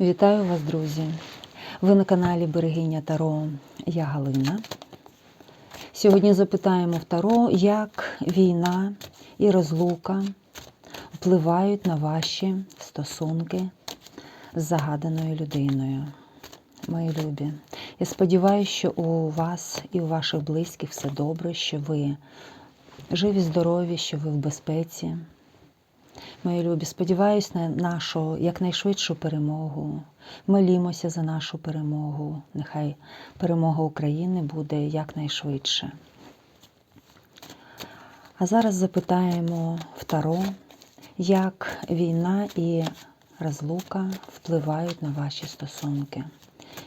Вітаю вас, друзі! Ви на каналі Берегиня Таро. Я Галина. Сьогодні запитаємо в Таро, як війна і розлука впливають на ваші стосунки з загаданою людиною. Мої любі. Я сподіваюся, що у вас і у ваших близьких все добре, що ви живі, здорові, що ви в безпеці. Мої любі, сподіваюсь на нашу якнайшвидшу перемогу. Молімося за нашу перемогу. Нехай перемога України буде якнайшвидше. А зараз запитаємо в Таро, як війна і розлука впливають на ваші стосунки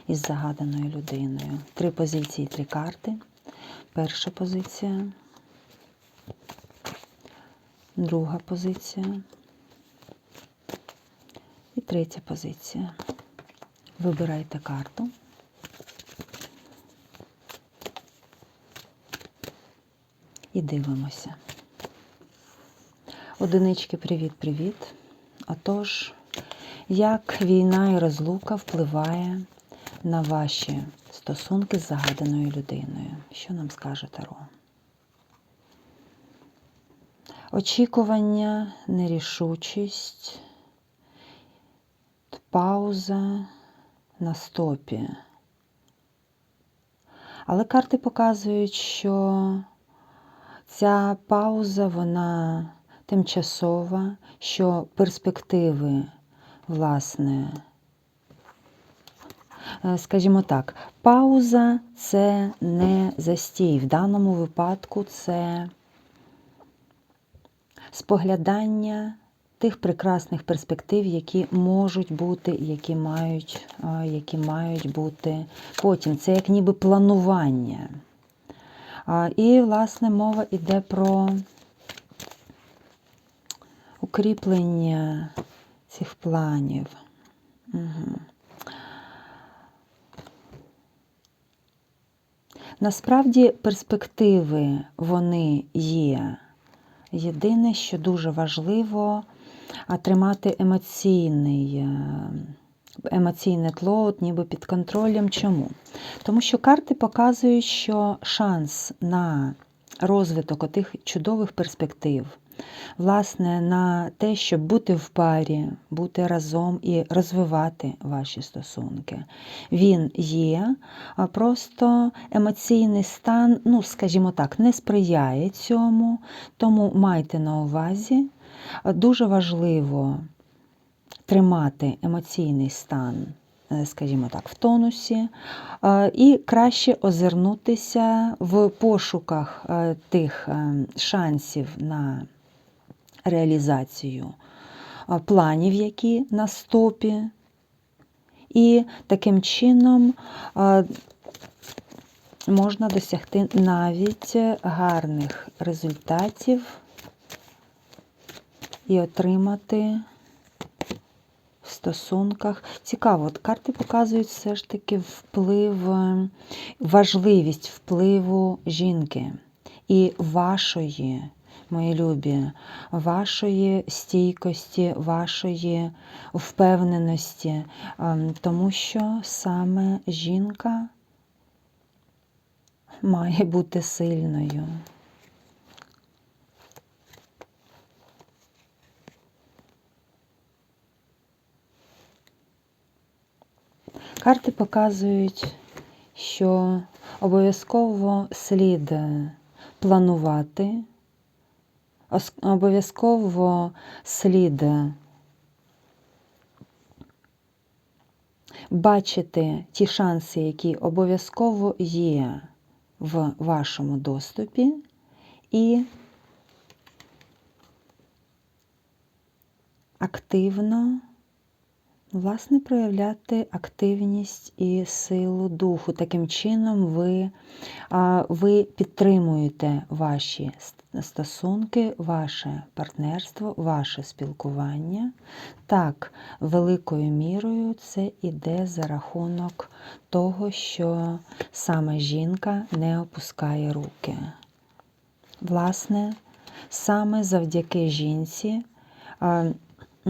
із загаданою людиною. Три позиції, три карти. Перша позиція. Друга позиція. І третя позиція. Вибирайте карту. І дивимося. Одинички, привіт-привіт. Отож, як війна і розлука впливає на ваші стосунки з загаданою людиною? Що нам скаже Таро? Очікування, нерішучість, пауза на стопі. Але карти показують, що ця пауза, вона тимчасова, що перспективи, власне, е, скажімо так, пауза це не застій. В даному випадку це споглядання тих прекрасних перспектив, які можуть бути, які мають, які мають бути потім. Це як ніби планування. І, власне, мова йде про укріплення цих планів. Угу. Насправді перспективи вони є. Єдине, що дуже важливо тримати емоційний, емоційне тло, от ніби під контролем. Чому? Тому що карти показують, що шанс на розвиток отих чудових перспектив, власне, на те, щоб бути в парі, бути разом і розвивати ваші стосунки. Він є, а просто емоційний стан, ну, скажімо так, не сприяє цьому, тому майте на увазі. Дуже важливо тримати емоційний стан, е, скажімо так, в тонусі, е, і краще озирнутися в пошуках е, тих шансів на реалізацію планів, які на стопі. І таким чином можна досягти навіть гарних результатів і отримати в стосунках. Цікаво, от карти показують все ж таки вплив, важливість впливу жінки і вашої, мої любі, вашої стійкості, вашої впевненості, ем, тому що саме жінка має бути сильною. Карти показують, що обов'язково слід планувати, обов'язково слід бачити ті шанси, які обов'язково є в вашому доступі, і активно Власне, проявляти активність і силу духу. Таким чином, ви ви підтримуєте ваші стосунки, ваше партнерство, ваше спілкування. Так, великою мірою це іде за рахунок того, що саме жінка не опускає руки. Власне, саме завдяки жінці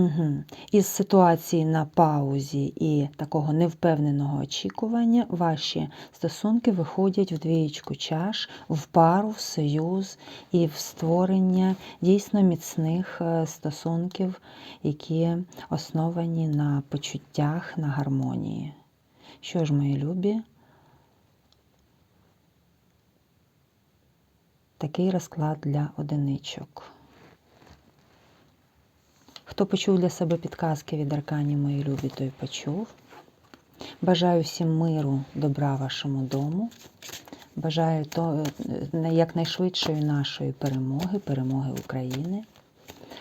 Угу. Із ситуації на паузі і такого невпевненого очікування ваші стосунки виходять в двієчку чаш, в пару, в союз і в створення дійсно міцних е, стосунків, які основані на почуттях, на гармонії. Що ж, мої любі? Такий розклад для одиничок. Хто почув для себе підказки від арканів мої любі, той почув. Бажаю всім миру, добра вашому дому. Бажаю то, е, якнайшвидшої нашої перемоги, перемоги України.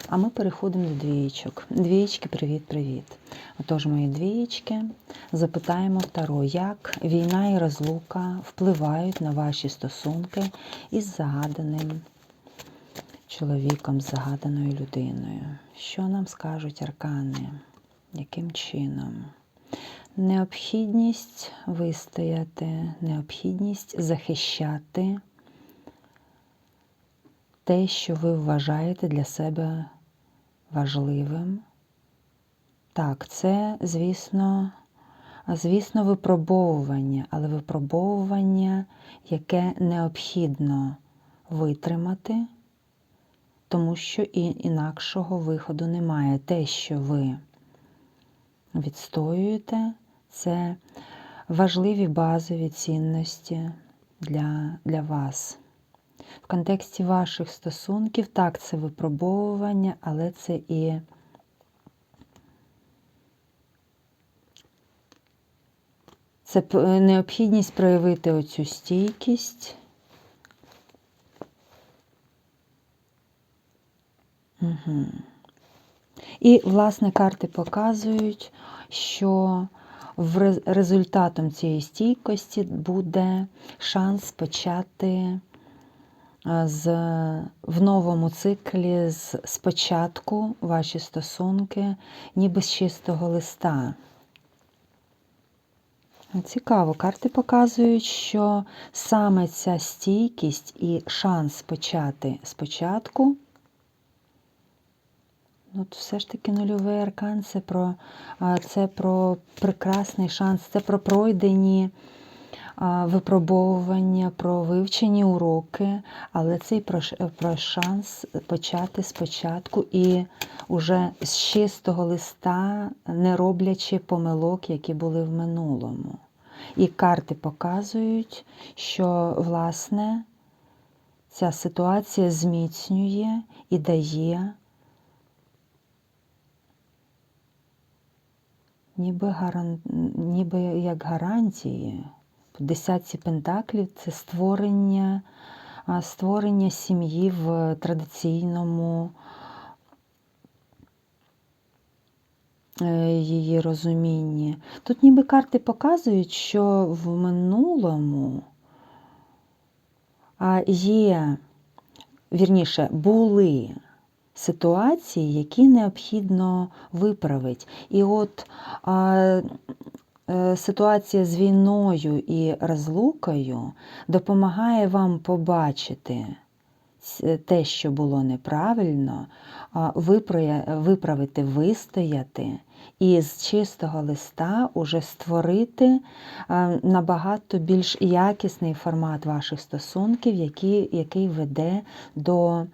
А ми переходимо до двієчок. Двієчки, привіт-привіт. Отож, мої двієчки, запитаємо Таро, як війна і розлука впливають на ваші стосунки із загаданим чоловіком, загаданою людиною. Що нам скажуть аркани? Яким чином? Необхідність вистояти, необхідність захищати те, що ви вважаєте для себе важливим. Так, це, звісно, звісно, випробовування, але випробовування, яке необхідно витримати тому що інакшого виходу немає. Те, що ви відстоюєте, це важливі базові цінності для, для вас. В контексті ваших стосунків, так, це випробовування, але це і це необхідність проявити оцю стійкість. Угу. І, власне, карти показують, що результатом цієї стійкості буде шанс почати з, в новому циклі з спочатку ваші стосунки, ніби з чистого листа. Цікаво, карти показують, що саме ця стійкість і шанс почати спочатку От все ж таки нульовий аркан це про це про прекрасний шанс, це про пройдені випробовування, про вивчені уроки, але це і про, про шанс почати спочатку і уже з чистого листа, не роблячи помилок, які були в минулому. І карти показують, що, власне, ця ситуація зміцнює і дає. Ніби гаран... ніби як гарантії. В десятці пентаклів це створення, створення сім'ї в традиційному е, її розумінні. Тут ніби карти показують, що в минулому є, вірніше, були ситуації, які необхідно виправити. І от а, е, ситуація з війною і розлукою допомагає вам побачити те, що було неправильно, виправити, вистояти. І з чистого листа уже створити набагато більш якісний формат ваших стосунків, який який веде до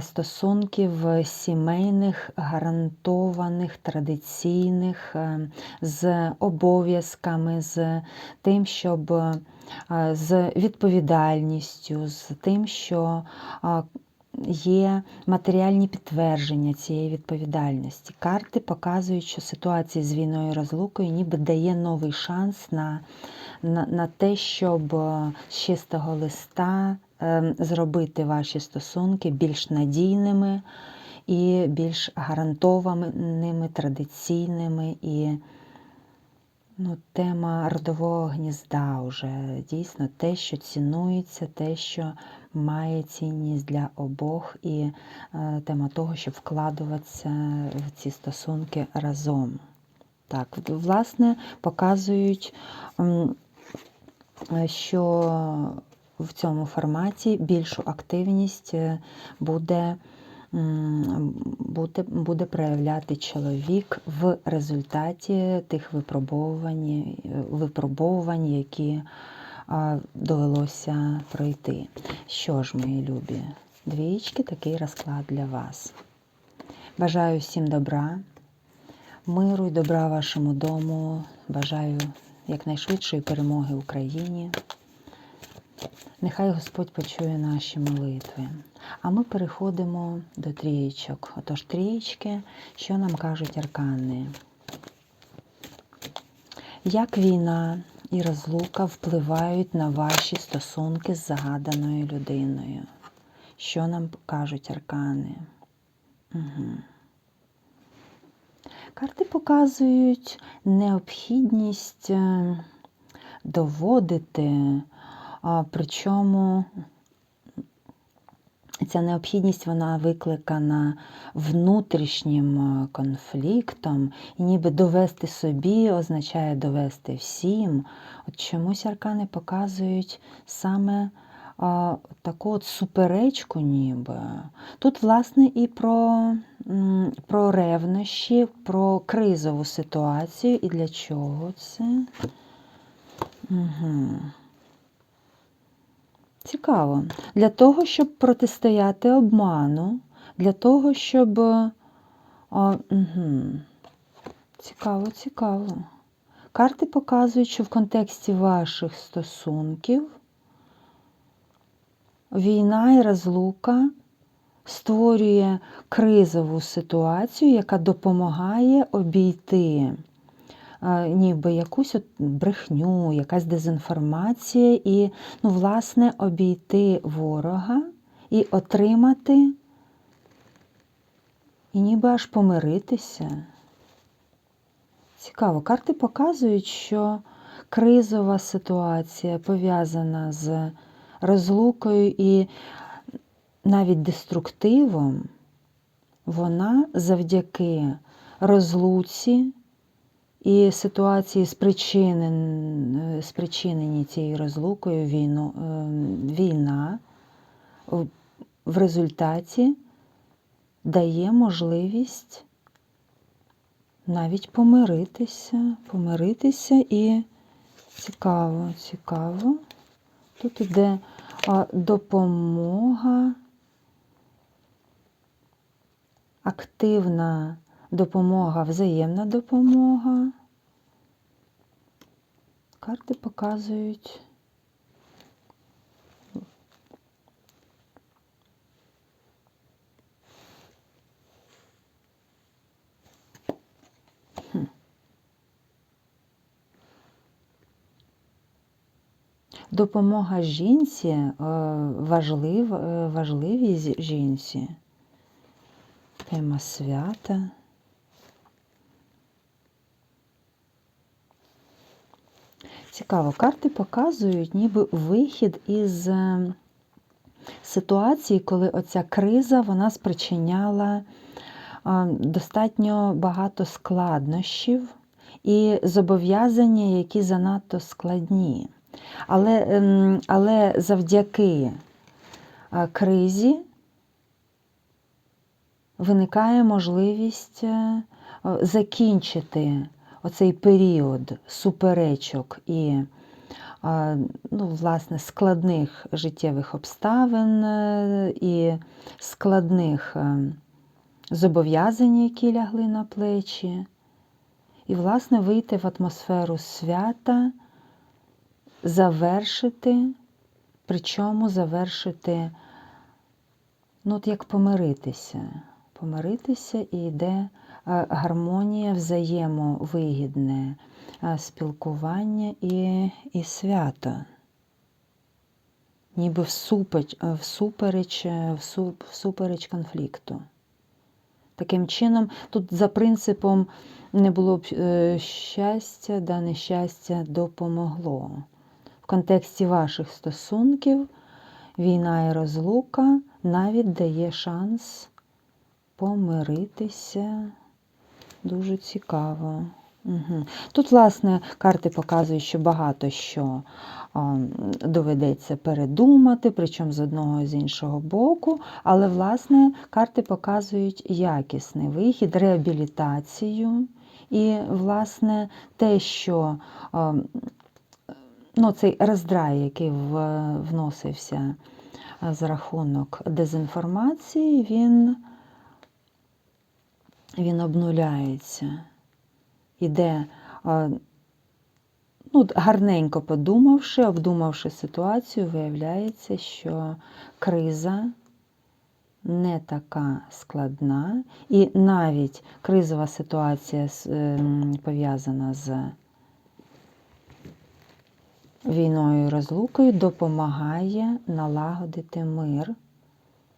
стосунків сімейних, гарантованих, традиційних, е, з обов'язками, з тим, щоб е, з відповідальністю, з тим, що Є матеріальні підтвердження цієї відповідальності. Карти показують, що ситуація з війною і розлукою ніби дає новий шанс на на, на те, щоб з чистого листа зробити ваші стосунки більш надійними і більш гарантованими, традиційними. І ну, тема родового гнізда вже дійсно те, що цінується, те, що має цінність для обох, і е, тема того, щоб вкладуватися в ці стосунки разом. Так, власне, показують, що в цьому форматі більшу активність е, буде буде, буде проявляти чоловік в результаті тих випробовувань, випробовувань які а, довелося пройти. Що ж, мої любі, двічки, такий розклад для вас. Бажаю всім добра, миру і добра вашому дому. Бажаю якнайшвидшої перемоги Україні. Нехай Господь почує наші молитви. А ми переходимо до трієчок. Отож, трієчки, що нам кажуть аркани? Як війна і розлука впливають на ваші стосунки з загаданою людиною? Що нам кажуть аркани? Угу. Карти показують необхідність е, доводити, причому ця необхідність вона викликана внутрішнім е, конфліктом, і ніби довести собі означає довести всім. От чомусь аркани показують саме таку от суперечку, ніби. Тут, власне, і про, про ревнощі, про кризову ситуацію. І для чого це? Угу. Цікаво. Для того, щоб протистояти обману, для того, щоб. А, угу. Цікаво, цікаво. Карти показують, що в контексті ваших стосунків війна і розлука створює кризову ситуацію, яка допомагає обійти ніби якусь брехню, якась дезінформація, і, ну, власне, обійти ворога і отримати, і ніби аж помиритися. Цікаво, карти показують, що кризова ситуація пов'язана з розлукою і навіть деструктивом, вона завдяки розлуці і ситуації, спричинен, спричинені цією розлукою війну, е, війна в результаті дає можливість навіть помиритися, помиритися і цікаво, цікаво. Тут іде допомога, активна допомога, взаємна допомога. Карти показують. Допомога жінці е, важлив, е, важливій жінці. Тема свята. Цікаво, карти показують ніби вихід із е, ситуації, коли оця криза вона спричиняла е, достатньо багато складнощів і зобов'язання, які занадто складні. Але, ем, але завдяки е, кризі виникає можливість закінчити оцей період суперечок і ну, власне, складних життєвих обставин е, і складних е, зобов'язань, які лягли на плечі, і, власне, вийти в атмосферу свята, завершити, причому завершити, ну, от як помиритися. Помиритися і йде е, гармонія, взаємовигідне е, спілкування і, і свято. Ніби всупеч, е, всупереч, е, всупереч конфлікту. Таким чином, тут за принципом не було б е, щастя, да нещастя допомогло. В контексті ваших стосунків війна і розлука навіть дає шанс помиритися. Дуже цікаво. Угу. Тут, власне, карти показують, що багато що доведеться передумати, причому з одного і з іншого боку. Але, власне, карти показують якісний вихід, реабілітацію і, власне, те, що ну, цей роздрай, який вносився за рахунок дезінформації, він, він обнуляється. Іде, ну, гарненько подумавши, обдумавши ситуацію, виявляється, що криза не така складна, і навіть кризова ситуація ем, пов'язана з війною і розлукою допомагає налагодити мир,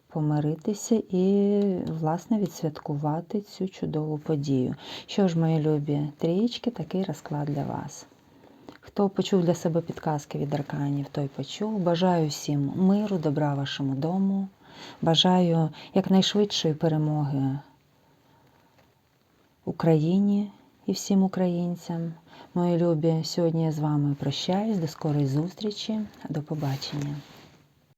помиритися і, власне, відсвяткувати цю чудову подію. Що ж, мої любі трієчки, такий розклад для вас. Хто почув для себе підказки від арканів, той почув. Бажаю всім миру, добра вашому дому. Бажаю якнайшвидшої перемоги Україні і всім українцям. Мої любі, сьогодні я з вами прощаюсь. До скорої зустрічі. До побачення.